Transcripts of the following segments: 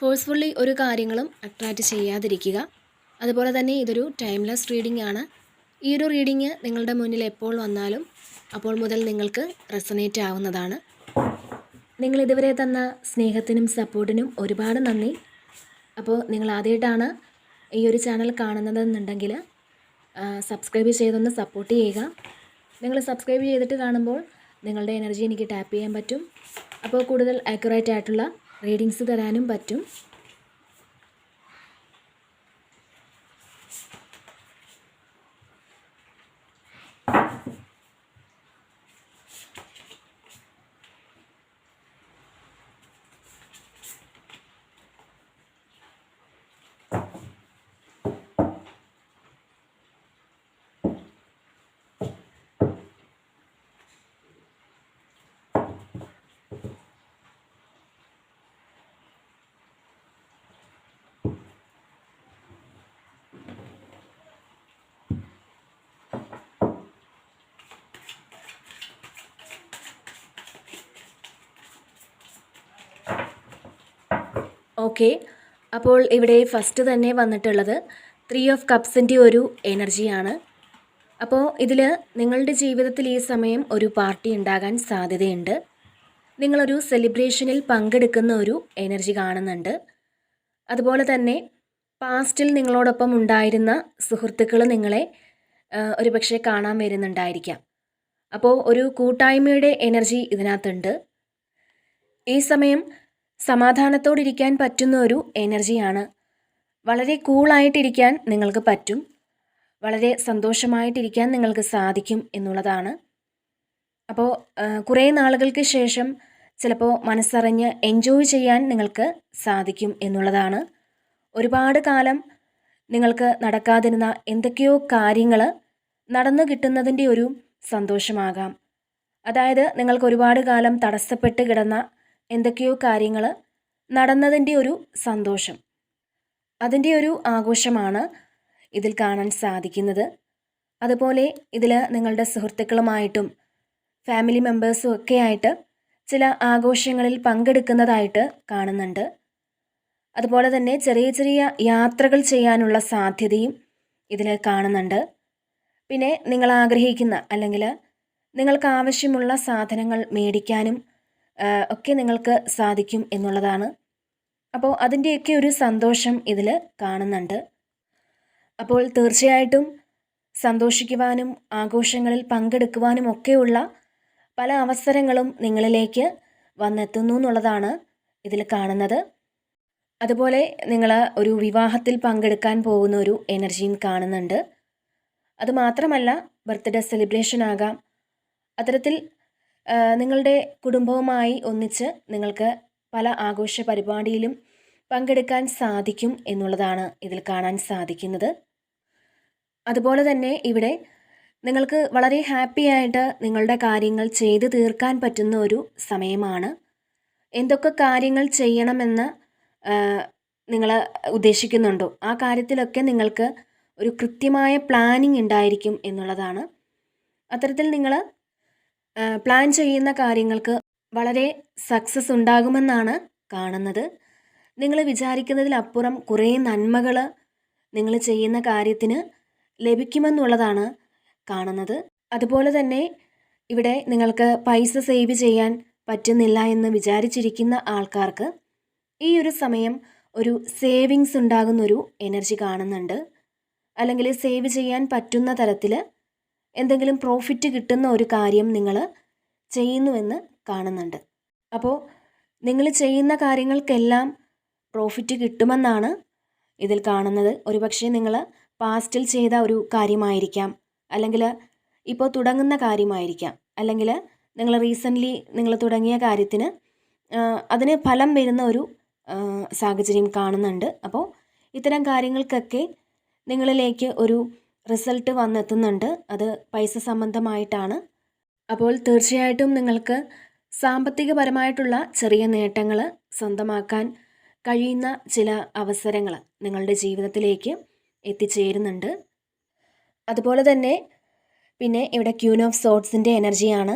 Forcefully ഒരു കാര്യങ്ങളും attract ചെയ്യാതിരിക്കുക. അതുപോലെ തന്നെ ഇതൊരു ടൈംലെസ് റീഡിംഗ് ആണ്. ഈ ഒരു റീഡിങ് നിങ്ങളുടെ മുന്നിൽ എപ്പോൾ വന്നാലും അപ്പോൾ മുതൽ നിങ്ങൾക്ക് റെസനേറ്റ് ആവുന്നതാണ്. നിങ്ങൾ ഇതുവരെ തന്ന സ്നേഹത്തിനും സപ്പോർട്ടിനും ഒരുപാട് നന്ദി. അപ്പോൾ നിങ്ങൾ ആദ്യമായിട്ടാണ് ഈ ഒരു ചാനൽ കാണുന്നതെന്നുണ്ടെങ്കിൽ സബ്സ്ക്രൈബ് ചെയ്തൊന്ന് സപ്പോർട്ട് ചെയ്യുക. നിങ്ങൾ സബ്സ്ക്രൈബ് ചെയ്തിട്ട് കാണുമ്പോൾ നിങ്ങളുടെ എനർജി എനിക്ക് ടാപ്പ് ചെയ്യാൻ പറ്റും. അപ്പോൾ കൂടുതൽ ആക്യുറേറ്റ് ആയിട്ടുള്ള റീഡിങ്സ് തരാനും പറ്റും. ഓക്കെ. അപ്പോൾ ഇവിടെ ഫസ്റ്റ് തന്നെ വന്നിട്ടുള്ളത് ത്രീ ഓഫ് കപ്സിന്റെ ഒരു എനർജിയാണ് അപ്പോൾ ഇതിൽ നിങ്ങളുടെ ജീവിതത്തിൽ ഈ സമയം ഒരു പാർട്ടി ഉണ്ടാകാൻ സാധ്യതയുണ്ട്. നിങ്ങളൊരു സെലിബ്രേഷനിൽ പങ്കെടുക്കുന്ന ഒരു എനർജി കാണുന്നുണ്ട്. അതുപോലെ തന്നെ പാസ്റ്റിൽ നിങ്ങളോടൊപ്പം ഉണ്ടായിരുന്ന സുഹൃത്തുക്കൾ നിങ്ങളെ ഒരുപക്ഷെ കാണാൻ വരുന്നുണ്ടായിരിക്കാം. അപ്പോൾ ഒരു കൂട്ടായ്മയുടെ എനർജി ഇതിനകത്തുണ്ട്. ഈ സമയം സമാധാനത്തോടിരിക്കാൻ പറ്റുന്ന ഒരു എനർജിയാണ്. വളരെ കൂളായിട്ടിരിക്കാൻ നിങ്ങൾക്ക് പറ്റും. വളരെ സന്തോഷമായിട്ടിരിക്കാൻ നിങ്ങൾക്ക് സാധിക്കും എന്നുള്ളതാണ്. അപ്പോൾ കുറേ നാളുകൾക്ക് ശേഷം ചിലപ്പോൾ മനസ്സറിഞ്ഞ് എൻജോയ് ചെയ്യാൻ നിങ്ങൾക്ക് സാധിക്കും എന്നുള്ളതാണ്. ഒരുപാട് കാലം നിങ്ങൾക്ക് നടക്കാതിരുന്ന എന്തൊക്കെയോ കാര്യങ്ങൾ നടന്നു കിട്ടുന്നതിന്റെ ഒരു സന്തോഷമാകാം. അതായത് നിങ്ങൾക്ക് ഒരുപാട് കാലം തടസ്സപ്പെട്ട് കിടന്ന എന്തൊക്കെയോ കാര്യങ്ങൾ നടന്നതിന്റെ ഒരു സന്തോഷം. അതിന്റെ ഒരു ആഘോഷമാണ് ഇതിൽ കാണാൻ സാധിക്കുന്നത്. അതുപോലെ ഇതിൽ നിങ്ങളുടെ സുഹൃത്തുക്കളുമായിട്ടും ഫാമിലി മെമ്പേഴ്സും ഒക്കെ ആയിട്ട് ചില ആഘോഷങ്ങളിൽ പങ്കെടുക്കുന്നതായിട്ട് കാണുന്നുണ്ട്. അതുപോലെ തന്നെ ചെറിയ ചെറിയ യാത്രകൾ ചെയ്യാനുള്ള സാധ്യതയും ഇതിൽ കാണുന്നുണ്ട്. പിന്നെ നിങ്ങൾ ആഗ്രഹിക്കുന്ന അല്ലെങ്കിൽ നിങ്ങൾക്ക് ആവശ്യമുള്ള സാധനങ്ങൾ മേടിക്കാനും ഒക്കെ നിങ്ങൾക്ക് സാധിക്കും എന്നുള്ളതാണ്. അപ്പോൾ അതിന്റെയൊക്കെ ഒരു സന്തോഷം ഇതിൽ കാണുന്നുണ്ട്. അപ്പോൾ തീർച്ചയായിട്ടും സന്തോഷിക്കുവാനും ആഘോഷങ്ങളിൽ പങ്കെടുക്കുവാനും ഒക്കെയുള്ള പല അവസരങ്ങളും നിങ്ങളിലേക്ക് വന്നെത്തുന്നു എന്നുള്ളതാണ് ഇതിൽ കാണുന്നത്. അതുപോലെ നിങ്ങൾ ഒരു വിവാഹത്തിൽ പങ്കെടുക്കാൻ പോകുന്ന ഒരു എനർജിയും കാണുന്നുണ്ട്. അതുമാത്രമല്ല ബർത്ത്ഡേ സെലിബ്രേഷൻ ആകാം. അത്തരത്തിൽ നിങ്ങളുടെ കുടുംബവുമായി ഒന്നിച്ച് നിങ്ങൾക്ക് പല ആഘോഷ പരിപാടിയിലും പങ്കെടുക്കാൻ സാധിക്കും എന്നുള്ളതാണ് ഇതിൽ കാണാൻ സാധിക്കുന്നത്. അതുപോലെ തന്നെ ഇവിടെ നിങ്ങൾക്ക് വളരെ ഹാപ്പി ആയിട്ട് നിങ്ങളുടെ കാര്യങ്ങൾ ചെയ്തു തീർക്കാൻ പറ്റുന്ന ഒരു സമയമാണ്. എന്തൊക്കെ കാര്യങ്ങൾ ചെയ്യണമെന്ന് നിങ്ങൾ ഉദ്ദേശിക്കുന്നുണ്ടോ? ആ കാര്യത്തിലൊക്കെ നിങ്ങൾക്ക് ഒരു കൃത്യമായ പ്ലാനിങ് ഉണ്ടായിരിക്കും എന്നുള്ളതാണ്. അത്തരത്തിൽ നിങ്ങൾ പ്ലാൻ ചെയ്യുന്ന കാര്യങ്ങൾക്ക് വളരെ സക്സസ് ഉണ്ടാകുമെന്നാണ് കാണുന്നത്. നിങ്ങൾ വിചാരിക്കുന്നതിലപ്പുറം കുറേ നന്മകൾ നിങ്ങൾ ചെയ്യുന്ന കാര്യത്തിന് ലഭിക്കുമെന്നുള്ളതാണ് കാണുന്നത്. അതുപോലെ തന്നെ ഇവിടെ നിങ്ങൾക്ക് പൈസ സേവ് ചെയ്യാൻ പറ്റുന്നില്ല എന്ന് വിചാരിച്ചിരിക്കുന്ന ആൾക്കാർക്ക് ഈ ഒരു സമയം ഒരു സേവിങ്സ് ഉണ്ടാകുന്നൊരു എനർജി കാണുന്നുണ്ട്. അല്ലെങ്കിൽ സേവ് ചെയ്യാൻ പറ്റുന്ന തരത്തിൽ എന്തെങ്കിലും പ്രോഫിറ്റ് കിട്ടുന്ന ഒരു കാര്യം നിങ്ങൾ ചെയ്യുന്നുവെന്ന് കാണുന്നുണ്ട്. അപ്പോൾ നിങ്ങൾ ചെയ്യുന്ന കാര്യങ്ങൾക്കെല്ലാം പ്രോഫിറ്റ് കിട്ടുമെന്നാണ് ഇതിൽ കാണുന്നത്. ഒരുപക്ഷെ നിങ്ങൾ പാസ്റ്റിൽ ചെയ്ത ഒരു കാര്യമായിരിക്കാം. അല്ലെങ്കിൽ ഇപ്പോൾ തുടങ്ങുന്ന കാര്യമായിരിക്കാം. അല്ലെങ്കിൽ നിങ്ങൾ റീസെന്റ്ലി നിങ്ങൾ തുടങ്ങിയ കാര്യത്തിന് അതിന് ഫലം വരുന്ന ഒരു സാഹചര്യം കാണുന്നുണ്ട്. അപ്പോൾ ഇത്തരം കാര്യങ്ങൾക്കൊക്കെ നിങ്ങളിലേക്ക് ഒരു റിസൾട്ട് വന്നെത്തുന്നുണ്ട്. അത് പൈസ സംബന്ധമായിട്ടാണ്. അപ്പോൾ തീർച്ചയായിട്ടും നിങ്ങൾക്ക് സാമ്പത്തികപരമായിട്ടുള്ള ചെറിയ നേട്ടങ്ങൾ സ്വന്തമാക്കാൻ കഴിയുന്ന ചില അവസരങ്ങൾ നിങ്ങളുടെ ജീവിതത്തിലേക്ക് എത്തിച്ചേരുന്നുണ്ട്. അതുപോലെ തന്നെ പിന്നെ ഇവിടെ ക്യൂൻ ഓഫ് സോട്ട്സിന്റെ എനർജിയാണ്.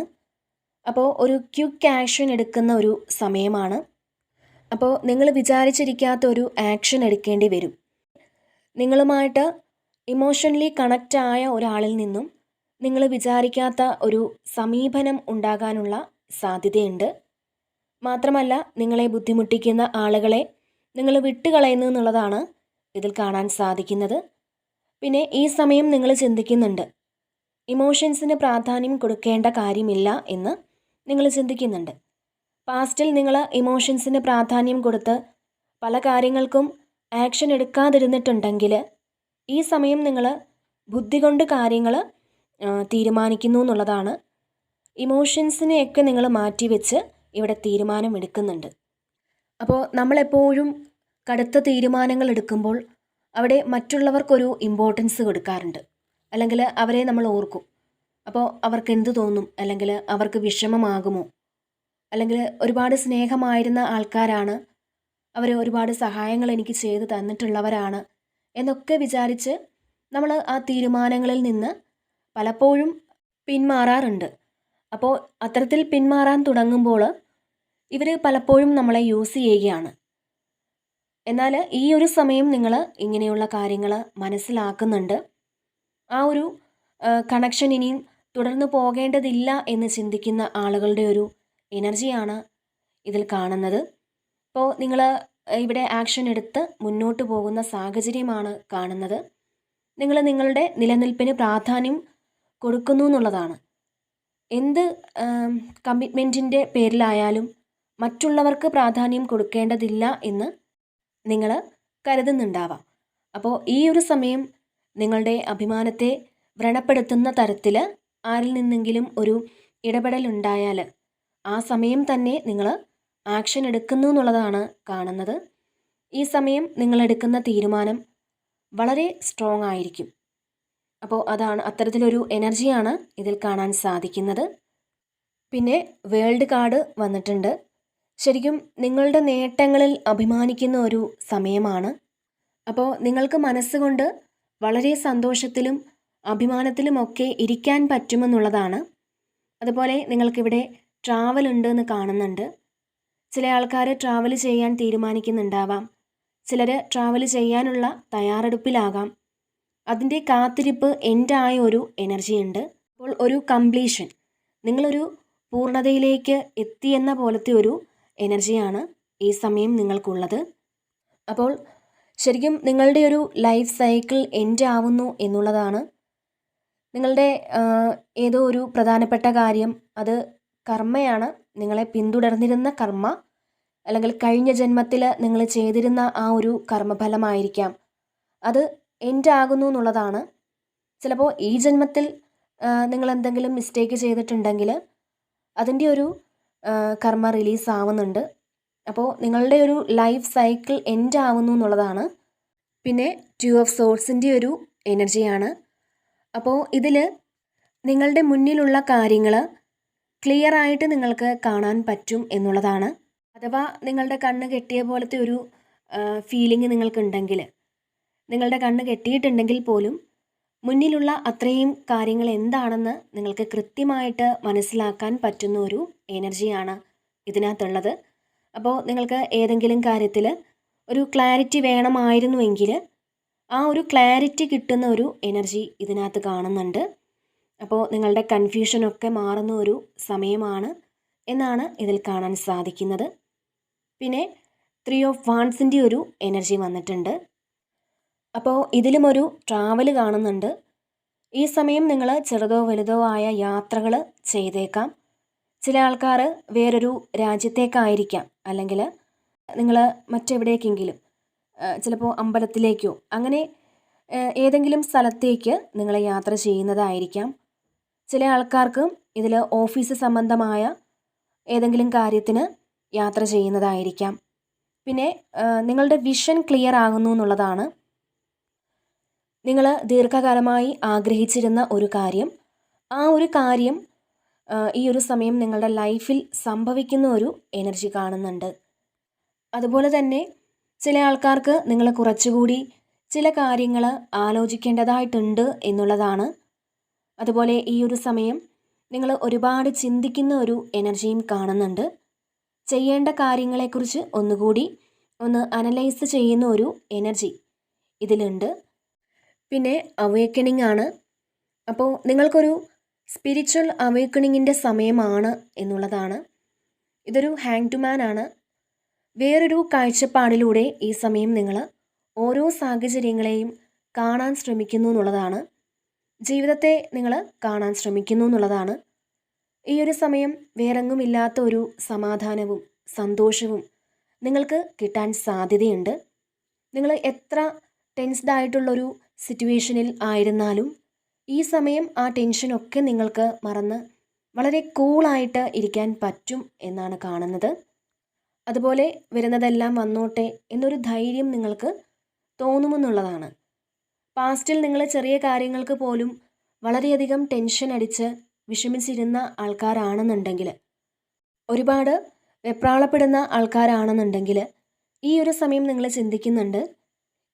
അപ്പോൾ ഒരു ക്യുക്ക് ആക്ഷൻ എടുക്കുന്ന ഒരു സമയമാണ്. അപ്പോൾ നിങ്ങൾ വിചാരിച്ചിരിക്കാത്ത ഒരു ആക്ഷൻ എടുക്കേണ്ടി വരും. നിങ്ങളുമായിട്ട് ഇമോഷണലി കണക്റ്റ് ആയ ഒരാളിൽ നിന്നും നിങ്ങൾ വിചാരിക്കാത്ത ഒരു സമീപനം ഉണ്ടാകാനുള്ള സാധ്യതയുണ്ട്. മാത്രമല്ല നിങ്ങളെ ബുദ്ധിമുട്ടിക്കുന്ന ആളുകളെ നിങ്ങൾ വിട്ടുകളയുന്നു എന്നുള്ളതാണ് ഇതിൽ കാണാൻ സാധിക്കുന്നത്. പിന്നെ ഈ സമയം നിങ്ങൾ ചിന്തിക്കുന്നുണ്ട്. ഇമോഷൻസിന് പ്രാധാന്യം കൊടുക്കേണ്ട കാര്യമില്ല എന്ന് നിങ്ങൾ ചിന്തിക്കുന്നുണ്ട്. പാസ്റ്റിൽ നിങ്ങൾ ഇമോഷൻസിന് പ്രാധാന്യം കൊടുത്ത് പല കാര്യങ്ങൾക്കും ആക്ഷൻ എടുക്കാതിരുന്നിട്ടുണ്ടെങ്കിൽ ഈ സമയം നിങ്ങൾ ബുദ്ധി കൊണ്ട് കാര്യങ്ങൾ തീരുമാനിക്കുന്നു എന്നുള്ളതാണ്. ഇമോഷൻസിനെയൊക്കെ നിങ്ങൾ മാറ്റി വെച്ച് ഇവിടെ തീരുമാനമെടുക്കുന്നുണ്ട് അപ്പോൾ നമ്മളെപ്പോഴും കടുത്ത തീരുമാനങ്ങൾ എടുക്കുമ്പോൾ അവിടെ മറ്റുള്ളവർക്കൊരു ഇമ്പോർട്ടൻസ് കൊടുക്കാറുണ്ട്. അല്ലെങ്കിൽ അവരെ നമ്മൾ ഓർക്കും. അപ്പോൾ അവർക്ക് എന്ത് തോന്നും? അല്ലെങ്കിൽ അവർക്ക് വിഷമമാകുമോ? അല്ലെങ്കിൽ ഒരുപാട് സ്നേഹമായിരുന്ന ആൾക്കാരാണ്. അവർ ഒരുപാട് സഹായങ്ങൾ എനിക്ക് ചെയ്തു തന്നിട്ടുള്ളവരാണ്. എന്നൊക്കെ വിചാരിച്ച് നമ്മൾ ആ തീരുമാനങ്ങളിൽ നിന്ന് പലപ്പോഴും പിന്മാറാറുണ്ട്. അപ്പോൾ അത്തരത്തിൽ പിന്മാറാൻ തുടങ്ങുമ്പോൾ ഇവർ പലപ്പോഴും നമ്മളെ യൂസ് ചെയ്യുകയാണ്. എന്നാൽ ഈ ഒരു സമയം നിങ്ങൾ ഇങ്ങനെയുള്ള കാര്യങ്ങൾ മനസ്സിലാക്കുന്നുണ്ട്. ആ ഒരു കണക്ഷൻ ഇനിയും തുടർന്ന് പോകേണ്ടതില്ല എന്ന് ചിന്തിക്കുന്ന ആളുകളുടെ ഒരു എനർജിയാണ് ഇതിൽ കാണുന്നത്. ഇപ്പോൾ നിങ്ങൾ ഇവിടെ ആക്ഷൻ എടുത്ത് മുന്നോട്ട് പോകുന്ന സാഹചര്യമാണ് കാണുന്നത്. നിങ്ങൾ നിങ്ങളുടെ നിലനിൽപ്പിന് പ്രാധാന്യം കൊടുക്കുന്നു എന്നുള്ളതാണ്. എന്ത് കമ്മിറ്റ്മെന്റിന്റെ പേരിലായാലും മറ്റുള്ളവർക്ക് പ്രാധാന്യം കൊടുക്കേണ്ടതില്ല എന്ന് നിങ്ങൾ കരുതുന്നുണ്ടാവാം. അപ്പോൾ ഈ ഒരു സമയം നിങ്ങളുടെ അഭിമാനത്തെ വ്രണപ്പെടുത്തുന്ന തരത്തിൽ ആരിൽ നിന്നെങ്കിലും ഒരു ഇടപെടലുണ്ടായാൽ ആ സമയം തന്നെ നിങ്ങൾ ആക്ഷൻ എടുക്കുന്നു എന്നുള്ളതാണ് കാണുന്നത്. ഈ സമയം നിങ്ങൾ എടുക്കുന്ന തീരുമാനം വളരെ സ്ട്രോങ് ആയിരിക്കും. അപ്പോൾ അതാണ് അത്തരത്തിലൊരു എനർജിയാണ് ഇതിൽ കാണാൻ സാധിക്കുന്നത്. പിന്നെ വേൾഡ് കാർഡ് വന്നിട്ടുണ്ട്. ശരിക്കും നിങ്ങളുടെ നേട്ടങ്ങളിൽ അഭിമാനിക്കുന്ന ഒരു സമയമാണ്. അപ്പോൾ നിങ്ങൾക്ക് മനസ്സുകൊണ്ട് വളരെ സന്തോഷത്തിലും അഭിമാനത്തിലുമൊക്കെ ഇരിക്കാൻ പറ്റുമെന്നുള്ളതാണ്. അതുപോലെ നിങ്ങൾക്കിവിടെ ട്രാവൽ ഉണ്ട് എന്ന് കാണുന്നുണ്ട്. ചില ആൾക്കാർ ട്രാവൽ ചെയ്യാൻ തീരുമാനിക്കുന്നുണ്ടാവാം. ചിലർ ട്രാവൽ ചെയ്യാനുള്ള തയ്യാറെടുപ്പിലാകാം. അതിന്റെ കാത്തിരിപ്പ് എൻഡായ ഒരു എനർജി ഉണ്ട്. അപ്പോൾ ഒരു കംപ്ലീഷൻ നിങ്ങളൊരു പൂർണതയിലേക്ക് എത്തിയെന്ന പോലത്തെ ഒരു എനർജിയാണ് ഈ സമയം നിങ്ങൾക്കുള്ളത്. അപ്പോൾ ശരിക്കും നിങ്ങളുടെ ഒരു ലൈഫ് സൈക്കിൾ എൻഡ് ആവുന്നു എന്നുള്ളതാണ്. നിങ്ങളുടെ ഏതോ ഒരു പ്രധാനപ്പെട്ട കാര്യം. അത് കർമ്മയാണ് നിങ്ങളെ പിന്തുടർന്നിരുന്ന കർമ്മ. അല്ലെങ്കിൽ കഴിഞ്ഞ ജന്മത്തിൽ നിങ്ങൾ ചെയ്തിരുന്ന ആ ഒരു കർമ്മഫലമായിരിക്കാം. അത് എൻഡ് ആകുന്നു എന്നുള്ളതാണ്. ചിലപ്പോൾ ഈ ജന്മത്തിൽ നിങ്ങൾ എന്തെങ്കിലും മിസ്റ്റേക്ക് ചെയ്തിട്ടുണ്ടെങ്കിൽ അതിന്റെ ഒരു കർമ്മ റിലീസ് ആവുന്നുണ്ട്. അപ്പോൾ നിങ്ങളുടെ ഒരു ലൈഫ് സൈക്കിൾ എൻഡ് ആവുന്നു എന്നുള്ളതാണ്. പിന്നെ ടു ഓഫ് സോഴ്സിന്റെ ഒരു എനർജിയാണ് അപ്പോൾ ഇതിൽ നിങ്ങളുടെ മുന്നിലുള്ള കാര്യങ്ങൾ ക്ലിയർ ആയിട്ട് നിങ്ങൾക്ക് കാണാൻ പറ്റും എന്നുള്ളതാണ്. അഥവാ നിങ്ങളുടെ കണ്ണ് കെട്ടിയ പോലത്തെ ഒരു ഫീലിംഗ് നിങ്ങൾക്കുണ്ടെങ്കിൽ നിങ്ങളുടെ കണ്ണ് കെട്ടിയിട്ടുണ്ടെങ്കിൽ പോലും മുന്നിലുള്ള അത്രയും കാര്യങ്ങൾ എന്താണെന്ന് നിങ്ങൾക്ക് കൃത്യമായിട്ട് മനസ്സിലാക്കാൻ പറ്റുന്ന ഒരു എനർജിയാണ് ഇതിനകത്തുള്ളത്. അപ്പോൾ നിങ്ങൾക്ക് ഏതെങ്കിലും കാര്യത്തിൽ ഒരു ക്ലാരിറ്റി വേണമായിരുന്നുവെങ്കിൽ ആ ഒരു ക്ലാരിറ്റി കിട്ടുന്ന ഒരു എനർജി ഇതിനകത്ത് കാണുന്നുണ്ട്. അപ്പോൾ നിങ്ങളുടെ കൺഫ്യൂഷനൊക്കെ മാറുന്ന ഒരു സമയമാണ് എന്നാണ് ഇതിൽ കാണാൻ സാധിക്കുന്നത്. പിന്നെ ത്രീ ഓഫ് വാൺസിന്റെ ഒരു എനർജി വന്നിട്ടുണ്ട്. അപ്പോൾ ഇതിലും ഒരു ട്രാവൽ കാണുന്നുണ്ട്. ഈ സമയം നിങ്ങൾ ചെറുതോ വലുതോ ആയ യാത്രകൾ ചെയ്തേക്കാം. ചില ആൾക്കാർ വേറൊരു രാജ്യത്തേക്കായിരിക്കാം. അല്ലെങ്കിൽ നിങ്ങൾ മറ്റെവിടേക്കെങ്കിലും ചിലപ്പോൾ അമ്പലത്തിലേക്കോ അങ്ങനെ ഏതെങ്കിലും സ്ഥലത്തേക്ക് നിങ്ങൾ യാത്ര ചെയ്യുന്നതായിരിക്കാം. ചില ആൾക്കാർക്ക് ഇതിൽ ഓഫീസ് സംബന്ധമായ ഏതെങ്കിലും കാര്യത്തിന് യാത്ര ചെയ്യുന്നതായിരിക്കാം. പിന്നെ നിങ്ങളുടെ വിഷൻ ക്ലിയർ ആകുന്നു എന്നുള്ളതാണ്. നിങ്ങൾ ദീർഘകാലമായി ആഗ്രഹിച്ചിരുന്ന ഒരു കാര്യം. ആ ഒരു കാര്യം ഈ ഒരു സമയം നിങ്ങളുടെ ലൈഫിൽ സംഭവിക്കുന്ന ഒരു എനർജി കാണുന്നുണ്ട്. അതുപോലെ തന്നെ ചില ആൾക്കാർക്ക് നിങ്ങൾ കുറച്ചുകൂടി ചില കാര്യങ്ങൾ ആലോചിക്കേണ്ടതായിട്ടുണ്ട് എന്നുള്ളതാണ് അതുപോലെ ഈ ഒരു സമയം നിങ്ങൾ ഒരുപാട് ചിന്തിക്കുന്ന ഒരു എനർജിയും കാണുന്നുണ്ട്. ചെയ്യേണ്ട കാര്യങ്ങളെക്കുറിച്ച് ഒന്നുകൂടി ഒന്ന് അനലൈസ് ചെയ്യുന്ന ഒരു എനർജി ഇതിലുണ്ട്. പിന്നെ അവേക്കണിംഗ് ആണ്. അപ്പോൾ നിങ്ങൾക്കൊരു സ്പിരിച്വൽ അവേക്കണിങ്ങിന്റെ സമയമാണ് എന്നുള്ളതാണ്. ഇതൊരു ഹാങ് ടു മാൻ ആണ്. വേറൊരു കാഴ്ചപ്പാടിലൂടെ ഈ സമയം നിങ്ങൾ ഓരോ സാഹചര്യങ്ങളെയും കാണാൻ ശ്രമിക്കുന്നു എന്നുള്ളതാണ്. ജീവിതത്തെ നിങ്ങൾ കാണാൻ ശ്രമിക്കുന്നു എന്നുള്ളതാണ്. ഈ ഒരു സമയം വേറെങ്ങുമില്ലാത്ത ഒരു സമാധാനവും സന്തോഷവും നിങ്ങൾക്ക് കിട്ടാൻ സാധ്യതയുണ്ട്. നിങ്ങൾ എത്ര ടെൻസ്ഡ് ആയിട്ടുള്ളൊരു സിറ്റുവേഷനിൽ ആയിരുന്നാലും ഈ സമയം ആ ടെൻഷനൊക്കെ നിങ്ങൾക്ക് മറന്ന് വളരെ കൂളായിട്ട് ഇരിക്കാൻ പറ്റും എന്നാണ് കാണുന്നത്. അതുപോലെ വരുന്നതെല്ലാം വന്നോട്ടെ എന്നൊരു ധൈര്യം നിങ്ങൾക്ക് തോന്നുമെന്നുള്ളതാണ്. പാസ്റ്റിൽ നിങ്ങൾ ചെറിയ കാര്യങ്ങൾക്ക് പോലും വളരെയധികം ടെൻഷൻ അടിച്ച് വിഷമിച്ചിരുന്ന ആൾക്കാരാണെന്നുണ്ടെങ്കിൽ ഒരുപാട് വെപ്രാളപ്പെടുന്ന ആൾക്കാരാണെന്നുണ്ടെങ്കിൽ ഈ ഒരു സമയം നിങ്ങൾ ചിന്തിക്കുന്നുണ്ട്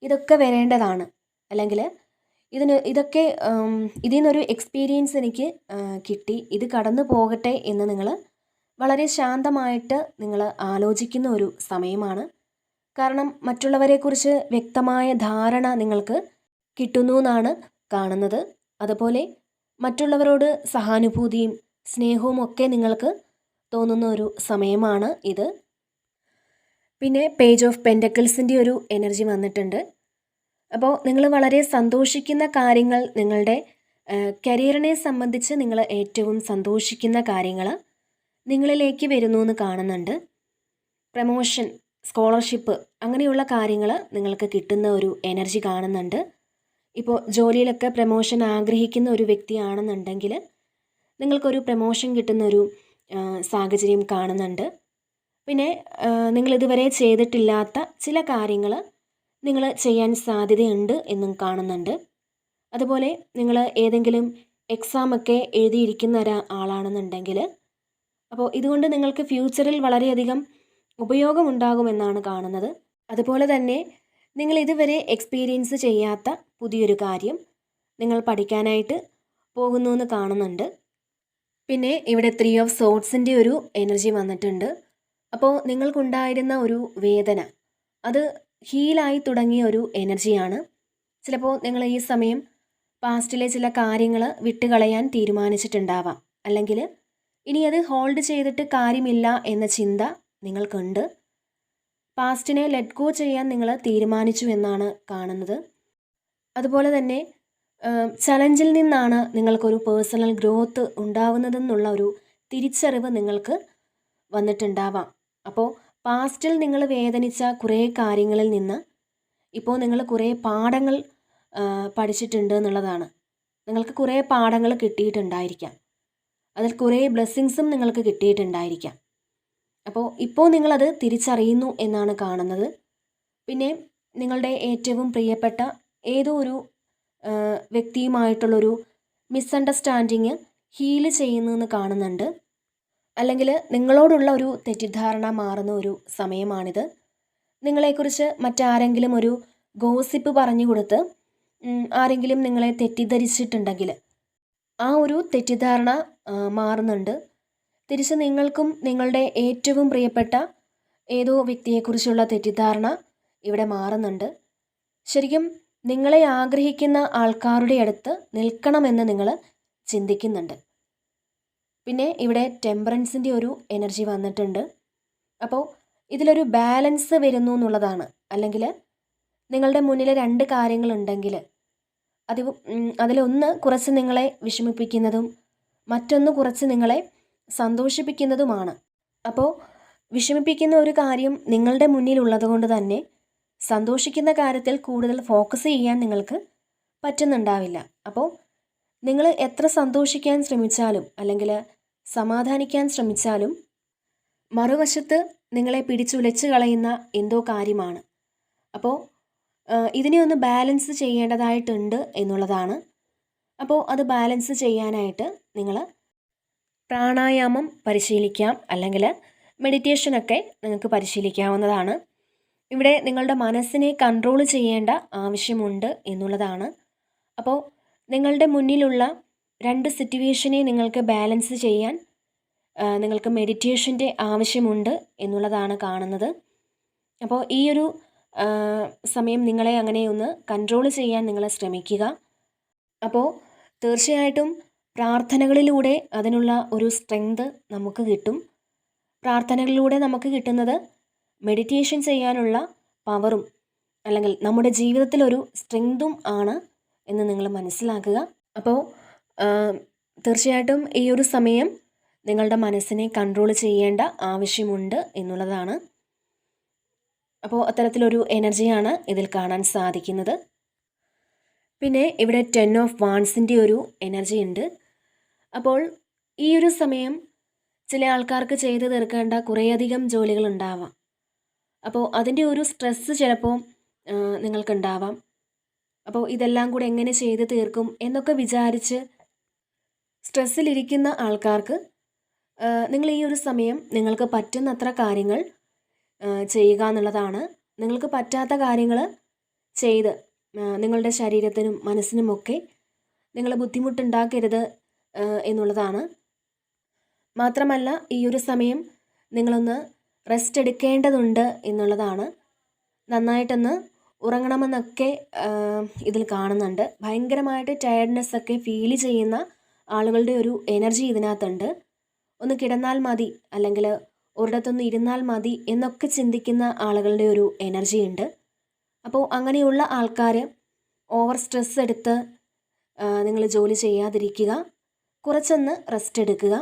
ഇതൊക്കെ വരേണ്ടതാണ്. അല്ലെങ്കിൽ ഇതിന് ഇതൊക്കെ ഇതിൽ നിന്നൊരു എക്സ്പീരിയൻസ് എനിക്ക് കിട്ടി ഇത് കടന്നു പോകട്ടെ എന്ന് നിങ്ങൾ വളരെ ശാന്തമായിട്ട് നിങ്ങൾ ആലോചിക്കുന്ന ഒരു സമയമാണ്. കാരണം മറ്റുള്ളവരെക്കുറിച്ച് വ്യക്തമായ ധാരണ നിങ്ങൾക്ക് കിട്ടുന്നു എന്നാണ് കാണുന്നത്. അതുപോലെ മറ്റുള്ളവരോട് സഹാനുഭൂതിയും സ്നേഹവും ഒക്കെ നിങ്ങൾക്ക് തോന്നുന്ന ഒരു സമയമാണ് ഇത്. പിന്നെ പേജ് ഓഫ് പെൻഡക്കിൾസിന്റെ ഒരു എനർജി വന്നിട്ടുണ്ട്. അപ്പോൾ നിങ്ങൾ വളരെ സന്തോഷിക്കുന്ന കാര്യങ്ങൾ നിങ്ങളുടെ കരിയറിനെ സംബന്ധിച്ച് നിങ്ങൾ ഏറ്റവും സന്തോഷിക്കുന്ന കാര്യങ്ങൾ നിങ്ങളിലേക്ക് വരുന്നു എന്ന് കാണുന്നുണ്ട്. പ്രമോഷൻ സ്കോളർഷിപ്പ് അങ്ങനെയുള്ള കാര്യങ്ങൾ നിങ്ങൾക്ക് കിട്ടുന്ന ഒരു എനർജി കാണുന്നുണ്ട്. ഇപ്പോൾ ജോലിയിലൊക്കെ പ്രമോഷൻ ആഗ്രഹിക്കുന്ന ഒരു വ്യക്തിയാണെന്നുണ്ടെങ്കിൽ നിങ്ങൾക്കൊരു പ്രമോഷൻ കിട്ടുന്ന ഒരു സാഹചര്യം കാണുന്നുണ്ട്. പിന്നെ നിങ്ങൾ ഇതുവരെ ചെയ്തിട്ടില്ലാത്ത ചില കാര്യങ്ങൾ നിങ്ങൾ ചെയ്യാൻ സാധ്യതയുണ്ട് എന്നും കാണുന്നുണ്ട്. അതുപോലെ നിങ്ങൾ ഏതെങ്കിലും എക്സാമൊക്കെ എഴുതിയിരിക്കുന്ന ഒരാളാണെന്നുണ്ടെങ്കിൽ അപ്പോൾ ഇതുകൊണ്ട് നിങ്ങൾക്ക് ഫ്യൂച്ചറിൽ വളരെയധികം ഉപയോഗമുണ്ടാകുമെന്നാണ് കാണുന്നത്. അതുപോലെ തന്നെ നിങ്ങൾ ഇതുവരെ എക്സ്പീരിയൻസ് ചെയ്യാത്ത പുതിയൊരു കാര്യം നിങ്ങൾ പഠിക്കാനായിട്ട് പോകുന്നു എന്ന് കാണുന്നുണ്ട്. പിന്നെ ഇവിടെ ത്രീ ഓഫ് സോട്ട്സിന്റെ ഒരു എനർജി വന്നിട്ടുണ്ട്. അപ്പോൾ നിങ്ങൾക്കുണ്ടായിരുന്ന ഒരു വേദന അത് ഹീലായി തുടങ്ങിയ ഒരു എനർജിയാണ് ചിലപ്പോൾ നിങ്ങൾ ഈ സമയം പാസ്റ്റിലെ ചില കാര്യങ്ങൾ വിട്ടുകളയാൻ തീരുമാനിച്ചിട്ടുണ്ടാവാം. അല്ലെങ്കിൽ ഇനി അത് ഹോൾഡ് ചെയ്തിട്ട് കാര്യമില്ല എന്ന ചിന്ത നിങ്ങൾക്കുണ്ട്. പാസ്റ്റിനെ ലെറ്റ് ഗോ ചെയ്യാൻ നിങ്ങൾ തീരുമാനിച്ചു എന്നാണ് കാണുന്നത്. അതുപോലെ തന്നെ ചലഞ്ചിൽ നിന്നാണ് നിങ്ങൾക്കൊരു പേഴ്സണൽ ഗ്രോത്ത് ഉണ്ടാവുന്നതെന്നുള്ള ഒരു തിരിച്ചറിവ് നിങ്ങൾക്ക് വന്നിട്ടുണ്ടാവാം. അപ്പോൾ പാസ്റ്റിൽ നിങ്ങൾ വേദനിച്ച കുറേ കാര്യങ്ങളിൽ നിന്ന് ഇപ്പോൾ നിങ്ങൾ കുറേ പാഠങ്ങൾ പഠിച്ചിട്ടുണ്ട് എന്നുള്ളതാണ്. നിങ്ങൾക്ക് കുറേ പാഠങ്ങൾ കിട്ടിയിട്ടുണ്ടായിരിക്കാം. അതിൽ കുറേ ബ്ലെസ്സിങ്സും നിങ്ങൾക്ക് കിട്ടിയിട്ടുണ്ടായിരിക്കാം. അപ്പോൾ ഇപ്പോൾ നിങ്ങളത് തിരിച്ചറിയുന്നു എന്നാണ് കാണുന്നത്. പിന്നെ നിങ്ങളുടെ ഏറ്റവും പ്രിയപ്പെട്ട ഏതോ ഒരു വ്യക്തിയുമായിട്ടുള്ളൊരു മിസ്അണ്ടർസ്റ്റാൻഡിങ് ഹീൽ ചെയ്യുന്നു കാണുന്നുണ്ട്. അല്ലെങ്കിൽ നിങ്ങളോടുള്ള ഒരു തെറ്റിദ്ധാരണ മാറുന്ന ഒരു സമയമാണിത്. നിങ്ങളെക്കുറിച്ച് മറ്റാരെങ്കിലും ഒരു ഗോസിപ്പ് പറഞ്ഞു കൊടുത്ത് ആരെങ്കിലും നിങ്ങളെ തെറ്റിദ്ധരിച്ചിട്ടുണ്ടെങ്കിൽ ആ ഒരു തെറ്റിദ്ധാരണ മാറുന്നുണ്ട്. തിരിച്ച് നിങ്ങൾക്കും നിങ്ങളുടെ ഏറ്റവും പ്രിയപ്പെട്ട ഏതോ വ്യക്തിയെക്കുറിച്ചുള്ള തെറ്റിദ്ധാരണ ഇവിടെ മാറുന്നുണ്ട്. ശരിക്കും നിങ്ങളെ ആഗ്രഹിക്കുന്ന ആൾക്കാരുടെ അടുത്ത് നിൽക്കണമെന്ന് നിങ്ങൾ ചിന്തിക്കുന്നുണ്ട്. പിന്നെ ഇവിടെ ടെമ്പറൻസിന്റെ ഒരു എനർജി വന്നിട്ടുണ്ട്. അപ്പോൾ ഇതിലൊരു ബാലൻസ് വരുന്നു എന്നുള്ളതാണ്. അല്ലെങ്കിൽ നിങ്ങളുടെ മുന്നിൽ രണ്ട് കാര്യങ്ങളുണ്ടെങ്കിൽ അത് അതിലൊന്ന് കുറച്ച് നിങ്ങളെ വിഷമിപ്പിക്കുന്നതും മറ്റൊന്ന് കുറച്ച് നിങ്ങളെ സന്തോഷിപ്പിക്കുന്നതുമാണ്. അപ്പോൾ വിഷമിപ്പിക്കുന്ന ഒരു കാര്യം നിങ്ങളുടെ മുന്നിലുള്ളത് കൊണ്ട് തന്നെ സന്തോഷിക്കുന്ന കാര്യത്തിൽ കൂടുതൽ ഫോക്കസ് ചെയ്യാൻ നിങ്ങൾക്ക് പറ്റുന്നുണ്ടാവില്ല. അപ്പോൾ നിങ്ങൾ എത്ര സന്തോഷിക്കാൻ ശ്രമിച്ചാലും അല്ലെങ്കിൽ സമാധാനിക്കാൻ ശ്രമിച്ചാലും മറുവശത്ത് നിങ്ങളെ പിടിച്ചുലച്ച് കളയുന്ന എന്തോ കാര്യമാണ്. അപ്പോൾ ഇതിനെ ഒന്ന് ബാലൻസ് ചെയ്യേണ്ടതായിട്ടുണ്ട് എന്നുള്ളതാണ്. അപ്പോൾ അത് ബാലൻസ് ചെയ്യാനായിട്ട് നിങ്ങൾ പ്രാണായാമം പരിശീലിക്കാം അല്ലെങ്കിൽ മെഡിറ്റേഷനൊക്കെ നിങ്ങൾക്ക് പരിശീലിക്കാവുന്നതാണ്. ഇവിടെ നിങ്ങളുടെ മനസ്സിനെ കൺട്രോൾ ചെയ്യേണ്ട ആവശ്യമുണ്ട് എന്നുള്ളതാണ്. അപ്പോൾ നിങ്ങളുടെ മുന്നിലുള്ള രണ്ട് സിറ്റുവേഷനെ നിങ്ങൾക്ക് ബാലൻസ് ചെയ്യാൻ നിങ്ങൾക്ക് മെഡിറ്റേഷന്റെ ആവശ്യമുണ്ട് എന്നുള്ളതാണ് കാണുന്നത്. അപ്പോൾ ഈ ഒരു സമയം നിങ്ങളെ അങ്ങനെ ഒന്ന് കൺട്രോൾ ചെയ്യാൻ നിങ്ങളെ ശ്രമിക്കുക. അപ്പോൾ തീർച്ചയായിട്ടും പ്രാർത്ഥനകളിലൂടെ അതിനുള്ള ഒരു സ്ട്രെങ്ത് നമുക്ക് കിട്ടും. പ്രാർത്ഥനകളിലൂടെ നമുക്ക് കിട്ടുന്നത് മെഡിറ്റേഷൻ ചെയ്യാനുള്ള പവറും അല്ലെങ്കിൽ നമ്മുടെ ജീവിതത്തിലൊരു സ്ട്രെങ്തും ആണ് എന്ന് നിങ്ങൾ മനസ്സിലാക്കുക. അപ്പോൾ തീർച്ചയായിട്ടും ഈ ഒരു സമയം നിങ്ങളുടെ മനസ്സിനെ കൺട്രോൾ ചെയ്യേണ്ട ആവശ്യമുണ്ട് എന്നുള്ളതാണ്. അപ്പോൾ അത്തരത്തിലൊരു എനർജിയാണ് ഇതിൽ കാണാൻ സാധിക്കുന്നത്. പിന്നെ ഇവിടെ ടെൻ ഓഫ് വാൺസിന്റെ ഒരു എനർജി ഉണ്ട്. അപ്പോൾ ഈ ഒരു സമയം ചില ആൾക്കാർക്ക് ചെയ്തു തീർക്കേണ്ട കുറേയധികം ജോലികൾ ഉണ്ടാവാം. അപ്പോൾ അതിന്റെ ഒരു സ്ട്രെസ്സ് ചിലപ്പോൾ നിങ്ങൾക്കുണ്ടാവാം. അപ്പോൾ ഇതെല്ലാം കൂടെ എങ്ങനെ ചെയ്ത് തീർക്കും എന്നൊക്കെ വിചാരിച്ച് സ്ട്രെസ്സിലിരിക്കുന്ന ആൾക്കാർക്ക് നിങ്ങൾ ഈ ഒരു സമയം നിങ്ങൾക്ക് പറ്റുന്നത്ര കാര്യങ്ങൾ ചെയ്യുക എന്നുള്ളതാണ്. നിങ്ങൾക്ക് പറ്റാത്ത കാര്യങ്ങൾ ചെയ്ത് നിങ്ങളുടെ ശരീരത്തിനും മനസ്സിനുമൊക്കെ നിങ്ങൾ ബുദ്ധിമുട്ടുണ്ടാക്കരുത് എന്നുള്ളതാണ്. മാത്രമല്ല ഈ ഒരു സമയം നിങ്ങളൊന്ന് റെസ്റ്റ് എടുക്കേണ്ടതുണ്ട് എന്നുള്ളതാണ്. നന്നായിട്ടൊന്ന് ഉറങ്ങണമെന്നൊക്കെ ഇതിൽ കാണുന്നുണ്ട്. ഭയങ്കരമായിട്ട് ടയർഡ്നെസ് ഒക്കെ ഫീൽ ചെയ്യുന്ന ആളുകളുടെ ഒരു എനർജി ഇതിനകത്തുണ്ട്. ഒന്ന് കിടന്നാൽ മതി അല്ലെങ്കിൽ ഒരിടത്തൊന്ന് ഇരുന്നാൽ മതി എന്നൊക്കെ ചിന്തിക്കുന്ന ആളുകളുടെ ഒരു എനർജി ഉണ്ട്. അപ്പോൾ അങ്ങനെയുള്ള ആൾക്കാർ ഓവർ സ്ട്രെസ് എടുത്ത് നിങ്ങൾ ജോലി ചെയ്യാതിരിക്കുക. കുറച്ചൊന്ന് റെസ്റ്റ് എടുക്കുക.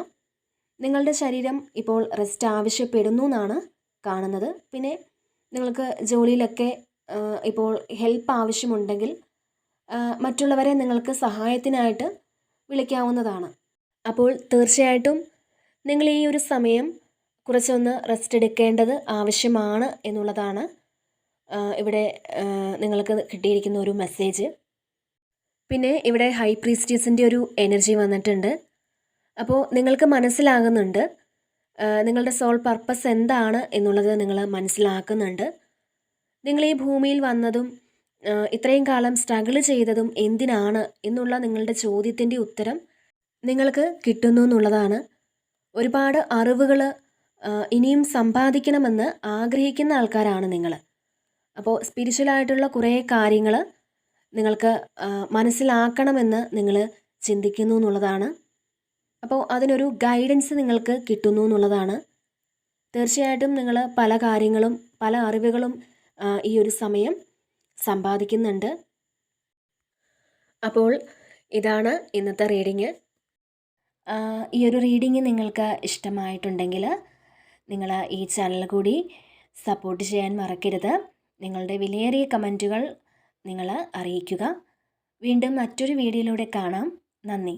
നിങ്ങളുടെ ശരീരം ഇപ്പോൾ റെസ്റ്റ് ആവശ്യപ്പെടുന്നു എന്നാണ് കാണുന്നത്. പിന്നെ നിങ്ങൾക്ക് ജോലിയിലൊക്കെ ഇപ്പോൾ ഹെൽപ്പ് ആവശ്യമുണ്ടെങ്കിൽ മറ്റുള്ളവരെ നിങ്ങൾക്ക് സഹായത്തിനായിട്ട് വിളിക്കാവുന്നതാണ്. അപ്പോൾ തീർച്ചയായിട്ടും നിങ്ങൾ ഈ ഒരു സമയം കുറച്ചൊന്ന് റെസ്റ്റ് എടുക്കേണ്ടത് ആവശ്യമാണ് എന്നുള്ളതാണ് ഇവിടെ നിങ്ങൾക്ക് കിട്ടിയിരിക്കുന്ന ഒരു മെസ്സേജ് പിന്നെ ഇവിടെ ഹൈ പ്രീസ്റ്റീസിന്റെ ഒരു എനർജി വന്നിട്ടുണ്ട്. അപ്പോൾ നിങ്ങൾക്ക് മനസ്സിലാകുന്നുണ്ട് നിങ്ങളുടെ സോൾ പർപ്പസ് എന്താണ് എന്നുള്ളത് നിങ്ങൾ മനസ്സിലാക്കുന്നുണ്ട്. നിങ്ങൾ ഈ ഭൂമിയിൽ വന്നതും ഇത്രയും കാലം സ്ട്രഗിൾ ചെയ്തതും എന്തിനാണ് എന്നുള്ള നിങ്ങളുടെ ചോദ്യത്തിന്റെ ഉത്തരം നിങ്ങൾക്ക് കിട്ടുന്നു എന്നുള്ളതാണ്. ഒരുപാട് അറിവുകൾ ഇനിയും സമ്പാദിക്കണമെന്ന് ആഗ്രഹിക്കുന്ന ആൾക്കാരാണ് നിങ്ങൾ. അപ്പോൾ സ്പിരിച്വലായിട്ടുള്ള കുറേ കാര്യങ്ങൾ നിങ്ങൾക്ക് മനസ്സിലാക്കണമെന്ന് നിങ്ങൾ ചിന്തിക്കുന്നു എന്നുള്ളതാണ്. അപ്പോൾ അതിനൊരു ഗൈഡൻസ് നിങ്ങൾക്ക് കിട്ടുന്നു എന്നുള്ളതാണ്. തീർച്ചയായിട്ടും നിങ്ങൾ പല കാര്യങ്ങളും പല അറിവുകളും ഈ ഒരു സമയം സമ്പാദിക്കുന്നുണ്ട്. അപ്പോൾ ഇതാണ് ഇന്നത്തെ റീഡിങ് ഈ ഒരു റീഡിങ് നിങ്ങൾക്ക് ഇഷ്ടമായിട്ടുണ്ടെങ്കിൽ നിങ്ങൾ ഈ ചാനൽ കൂടി സപ്പോർട്ട് ചെയ്യാൻ മറക്കരുത്. നിങ്ങളുടെ വിലയേറിയ കമന്റുകൾ നിങ്ങൾ അറിയിക്കുക. വീണ്ടും മറ്റൊരു വീഡിയോയിലൂടെ കാണാം. നന്ദി.